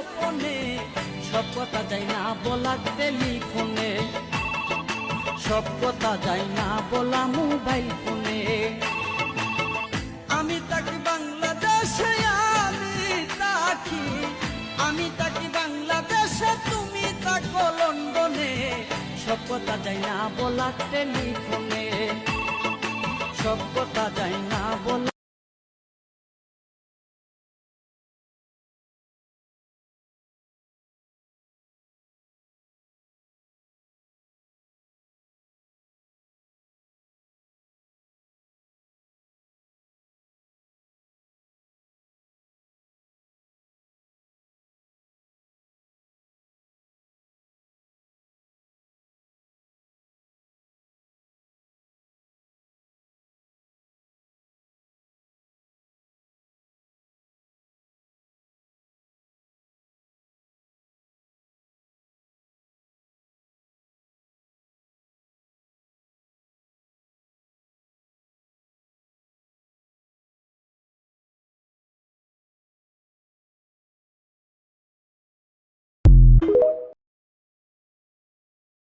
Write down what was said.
গোপনে সব কথা যাই না বলা টেলিফোনে। সব কথা যাই না বলা মোবাইল ফোনে। আমি তাকে বাংলাদেশে, আমি তাকি আমি তাকে বাংলাদেশে, তুমি তাকো লন্ডনে। সব কথা যাই না বলা টেলিফোনে। সব কথা যাই না